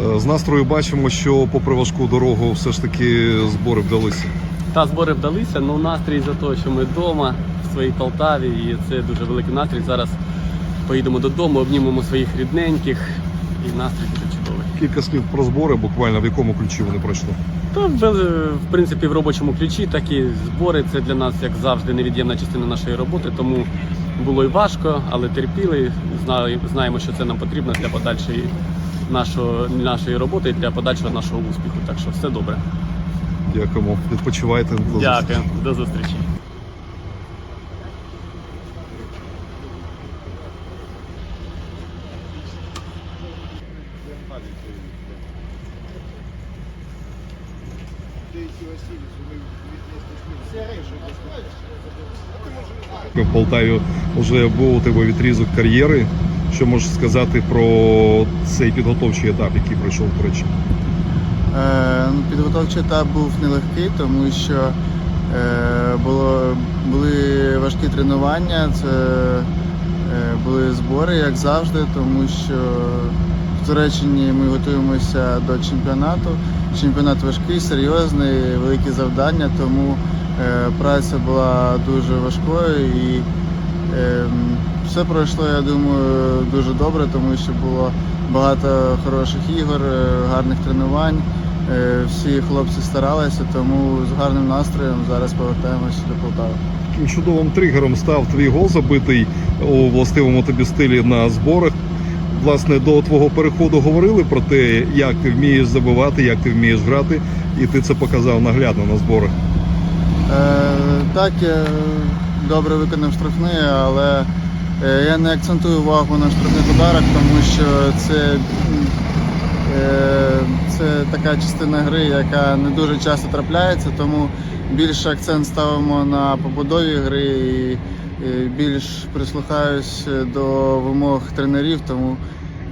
Е, З настрою бачимо, що попри важку дорогу все ж таки збори вдалися. Та збори вдалися, але настрій за те, що ми вдома в своїй Полтаві, і це дуже великий настрій. Зараз поїдемо додому, обнімемо своїх рідненьких, і настрій дуже чудовий. Кілька слів про збори, буквально в якому ключі вони пройшли. То в, в принципі в робочому ключі такі збори це для нас, як завжди, невід'ємна частина нашої роботи. Тому було і важко, але терпіли. Знаємо, що це нам потрібно для подальшої нашого, нашої роботи і для подальшого нашого успіху. Так що все добре. Дякуємо. Відпочивайте. До. Дякую, до зустрічі. В Полтаві вже був у тебе відрізок кар'єри. Що можеш сказати про цей підготовчий етап, який пройшов до речі? Е, ну, Підготовчий етап був нелегкий, тому що е, було, були важкі тренування, це е, були збори, як завжди, тому що в Туреччині ми готуємося до чемпіонату. Чемпіонат важкий, серйозний, великі завдання, тому е, праця була дуже важкою і все пройшло, я думаю, дуже добре, тому що було багато хороших ігор, е, гарних тренувань. Е, Всі хлопці старалися, тому з гарним настроєм зараз повертаємося до Полтави. Чудовим тригером став твій гол забитий у властивому тобі стилі на зборах. Власне, до твого переходу говорили про те, як ти вмієш забивати, як ти вмієш грати, і ти це показав наглядно на зборах. Е, Так, добре виконав штрафний, але е, я не акцентую увагу на штрафних ударах, тому що це, е, це така частина гри, яка не дуже часто трапляється, тому більше акцент ставимо на побудові гри і більш прислухаюсь до вимог тренерів, тому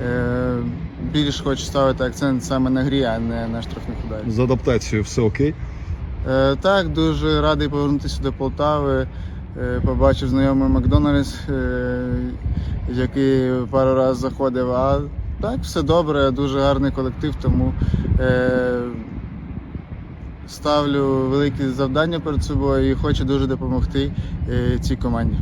е, більш хочу ставити акцент саме на грі, а не на штрафних ударах. З адаптацією все окей. Так, дуже радий повернутися до Полтави. Е, Побачив знайомий Макдональдс, е, який пару разів заходив. А так, все добре, дуже гарний колектив, тому е, ставлю великі завдання перед собою і хочу дуже допомогти цій команді.